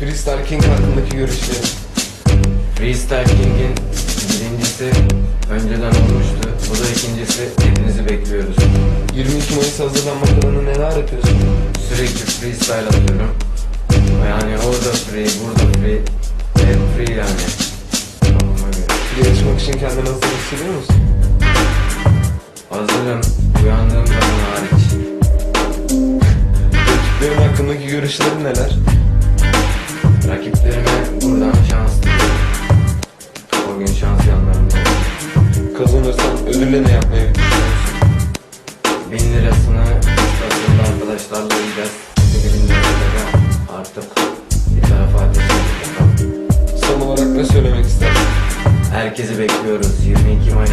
Freestyle King hakkındaki görüşlerin. Freestyle King'in birincisi önceden olmuştu. Bu da ikincisi hepinizi bekliyoruz. 22 Mayıs hazırlanmak adına neler yapıyorsun? Sürekli freestyle atıyorum. Yani orada free, burada free. Hep free yani. Yarışmak için kendini hazır hissediyor musun? Hazırım. Uyandığım zaman hariç. Rakiplerin hakkındaki görüşlerin neler? Şans yanlarında. Kazanırsan ödülle ne yapmayı düşünüyorsun? Bin lirasını aslında arkadaşlarla yiyeceğiz. Bir bin liraya artık bir tarafa ateş edeceğim. Son olarak ne söylemek istersin? Herkesi bekliyoruz. 22 Mayıs.